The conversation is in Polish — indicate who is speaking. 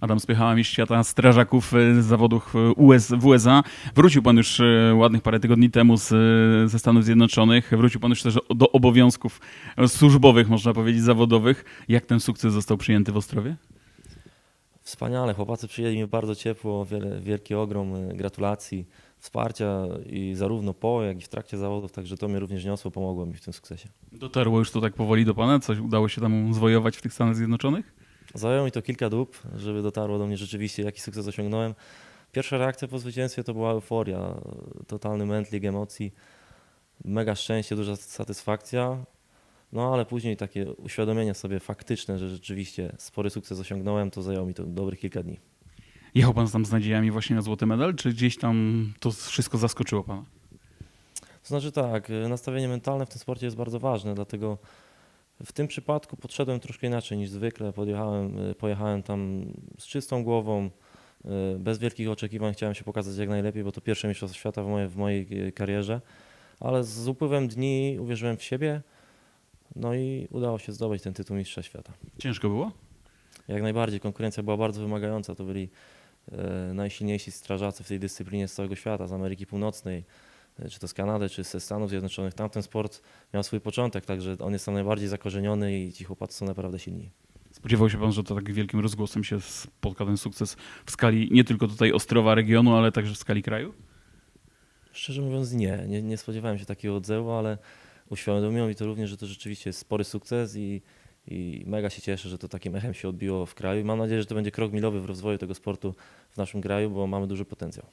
Speaker 1: Adam Spychała, mistrz świata strażaków e, z zawodów e, US, w USA. Wrócił pan już e, ładnych parę tygodni temu z, ze Stanów Zjednoczonych. Wrócił pan już też do obowiązków służbowych, można powiedzieć, zawodowych. Jak ten sukces został przyjęty w Ostrowie?
Speaker 2: Wspaniale, chłopacy przyjęli mnie bardzo ciepło, wiele, wielki ogrom gratulacji, wsparcia i zarówno po, jak i w trakcie zawodów, także to mnie również niosło, pomogło mi w tym sukcesie.
Speaker 1: Dotarło już to tak powoli do pana? Coś udało się tam zwojować w tych Stanach Zjednoczonych?
Speaker 2: Zajęło mi to kilka dób, żeby dotarło do mnie rzeczywiście, jaki sukces osiągnąłem. Pierwsza reakcja po zwycięstwie to była euforia, totalny mętlik emocji, mega szczęście, duża satysfakcja. No ale później takie uświadomienie sobie faktyczne, że rzeczywiście spory sukces osiągnąłem, to zajęło mi to dobrych kilka dni.
Speaker 1: Jechał pan tam z nadziejami właśnie na złoty medal, czy gdzieś tam to wszystko zaskoczyło pana?
Speaker 2: To znaczy tak, nastawienie mentalne w tym sporcie jest bardzo ważne, dlatego w tym przypadku podszedłem troszkę inaczej niż zwykle. Podjechałem, y, pojechałem tam z czystą głową, y, bez wielkich oczekiwań. Chciałem się pokazać jak najlepiej, bo to pierwsze mistrzostwo świata w mojej, w mojej y, karierze. Ale z upływem dni uwierzyłem w siebie, no i udało się zdobyć ten tytuł mistrza świata.
Speaker 1: Ciężko było?
Speaker 2: Jak najbardziej, konkurencja była bardzo wymagająca. To byli najsilniejsi strażacy w tej dyscyplinie z całego świata, z Ameryki Północnej, czy to z Kanady, czy ze Stanów Zjednoczonych. Tamten sport miał swój początek, także on jest tam najbardziej zakorzeniony i ci chłopacy są naprawdę silni.
Speaker 1: Spodziewał się pan, że to tak wielkim rozgłosem się spotka ten sukces w skali nie tylko tutaj Ostrowa regionu, ale także w skali kraju?
Speaker 2: Szczerze mówiąc nie, nie, nie spodziewałem się takiego odzewu, ale uświadomiło mi to również, że to rzeczywiście jest spory sukces i, i mega się cieszę, że to takim echem się odbiło w kraju. I mam nadzieję, że to będzie krok milowy w rozwoju tego sportu w naszym kraju, bo mamy duży potencjał.